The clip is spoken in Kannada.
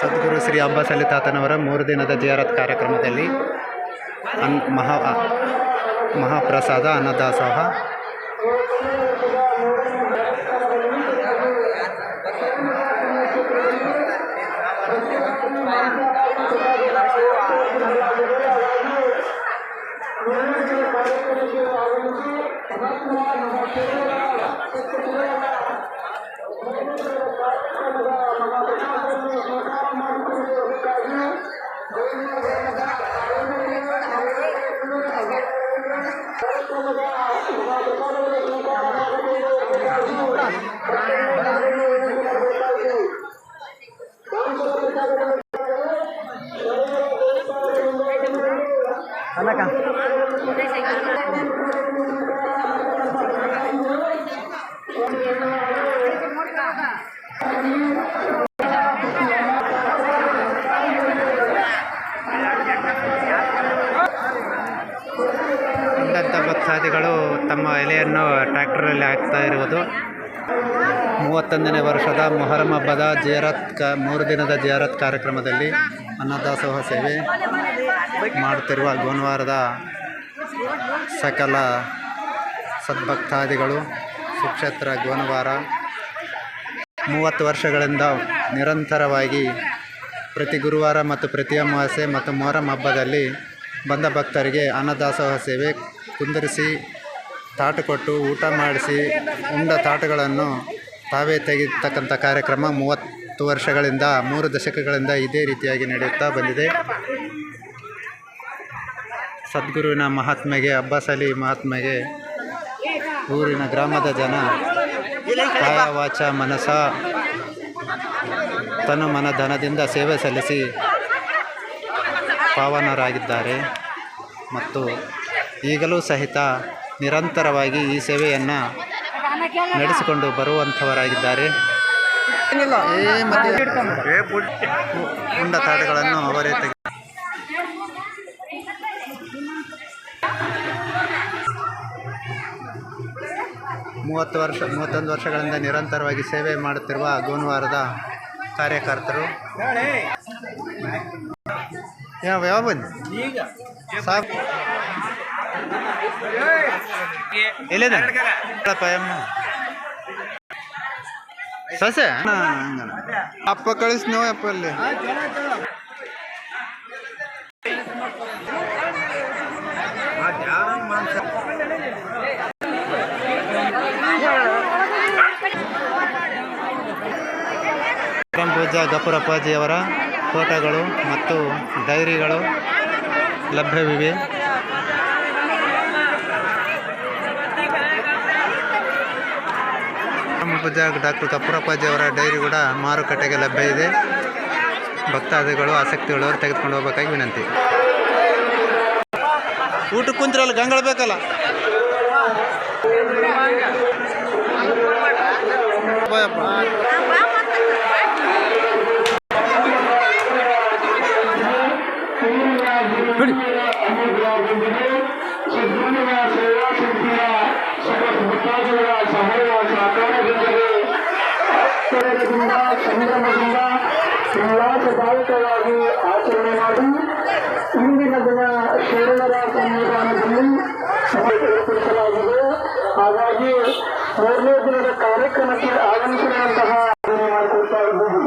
ಸದ್ಗುರು ಶ್ರೀ ಅಂಬಾಸಲಿ ತಾತನವರ ಮೂರು ದಿನದ ಜಿಯಾರತ್ ಕಾರ್ಯಕ್ರಮದಲ್ಲಿ ಅನ್ ಮಹಾ ಮಹಾಪ್ರಸಾದ ಅನ್ನದಾಸೋಹ. Anak-anak. Sudah saya kira. ಭಕ್ತಾದಿಗಳು ತಮ್ಮ ಎಲೆಯನ್ನು ಟ್ರ್ಯಾಕ್ಟರಲ್ಲಿ ಹಾಕ್ತಾ ಇರುವುದು. ಮೂವತ್ತೊಂದನೇ ವರ್ಷದ ಮೊಹರಂ ಹಬ್ಬದ ಜಿಯಾರತ್ ಕ, ಮೂರು ದಿನದ ಜಿಯಾರತ್ ಕಾರ್ಯಕ್ರಮದಲ್ಲಿ ಅನ್ನದಾಸೋಹ ಸೇವೆ ಮಾಡುತ್ತಿರುವ ಗೋನ್ವಾರದ ಸಕಲ ಸದ್ಭಕ್ತಾದಿಗಳು ಸುಕ್ಷೇತ್ರ ಗೋನವಾರ. ಮೂವತ್ತು ವರ್ಷಗಳಿಂದ ನಿರಂತರವಾಗಿ ಪ್ರತಿ ಗುರುವಾರ ಮತ್ತು ಪ್ರತಿ ಅಮಾವಾಸ್ಯೆ ಮತ್ತು ಮೊಹರಂ ಹಬ್ಬದಲ್ಲಿ ಬಂದ ಭಕ್ತರಿಗೆ ಅನ್ನದಾಸೋಹ ಸೇವೆ ಕುಂದರಿಸಿ, ತಾಟು ಕೊಟ್ಟು, ಊಟ ಮಾಡಿಸಿ, ಉಂಡ ತಾಟುಗಳನ್ನು ತಾವೇ ತೆಗೆತಕ್ಕಂಥ ಕಾರ್ಯಕ್ರಮ ಮೂವತ್ತು ವರ್ಷಗಳಿಂದ, ಮೂರು ದಶಕಗಳಿಂದ ಇದೇ ರೀತಿಯಾಗಿ ನಡೆಯುತ್ತಾ ಬಂದಿದೆ. ಸದ್ಗುರುವಿನ ಮಹಾತ್ಮೆಗೆ, ಅಬ್ಬಾಸ್ ಅಲಿ ಮಹಾತ್ಮೆಗೆ ಊರಿನ ಗ್ರಾಮದ ಜನ ಕಾಯ ವಾಚ ಮನಸ ತನು ಮನ ಧನದಿಂದ ಸೇವೆ ಸಲ್ಲಿಸಿ ಪಾವನರಾಗಿದ್ದಾರೆ. ಮತ್ತು ಈಗಲೂ ಸಹಿತ ನಿರಂತರವಾಗಿ ಈ ಸೇವೆಯನ್ನು ನಡೆಸಿಕೊಂಡು ಬರುವಂಥವರಾಗಿದ್ದಾರೆ. ಏ ಮತ್ತೆ ಉಂಡ ತಾಡುಗಳನ್ನು ಅವರೇ ತೆಗೆ ಮೂವತ್ತು ವರ್ಷ, ಮೂವತ್ತೊಂದು ವರ್ಷಗಳಿಂದ ನಿರಂತರವಾಗಿ ಸೇವೆ ಮಾಡುತ್ತಿರುವ ಗೋನುವಾರದ ಕಾರ್ಯಕರ್ತರು. ಯಾವ ಅಪ್ಪ ಕಳಿಸಿ ನೋವು ಅಪ್ಪ ಅಲ್ಲಿ. ಪೂಜಾ ಗಪುರಪ್ಪಾಜಿಯವರ ಫೋಟೋಗಳು ಮತ್ತು ಡೈರಿಗಳು ಲಭ್ಯವಿವೆ. ಪೂಜಾ ಡಾಕ್ಟರ್ ಗಪುರಪ್ಪಾಜಿಯವರ ಡೈರಿ ಕೂಡ ಮಾರುಕಟ್ಟೆಗೆ ಲಭ್ಯ ಇದೆ. ಭಕ್ತಾದಿಗಳು ಆಸಕ್ತಿಗಳವರು ತೆಗೆದುಕೊಂಡು ಹೋಗಬೇಕಾಗಿ ವಿನಂತಿ. ಊಟಕ್ಕೆ ಕುಂತಿರಲ್ಲ ಗಂಗಳ ಬೇಕಲ್ಲ? ಬಿಡಿ ಸಂಭ್ರಮದಿಂದ ಉಲ್ಲಾಸದಾಯಕವಾಗಿ ಆಚರಣೆ ಮಾಡಿ ಇಂದಿನ ದಿನ ಶರಣರ ಸನ್ನಿಧಾನದಲ್ಲಿ ಸಭೆ ಏರ್ಪಡಿಸಲಾಗಿದೆ ಹಾಗಾಗಿ ಮೂರನೇ ದಿನದ ಕಾರ್ಯಕ್ರಮಕ್ಕೆ ಆಗಮಿಸಿರುವಂತಹ ಆಚರಣೆ ಮಾಡಿಕೊಳ್ತಾ ಇದ್ದೀವಿ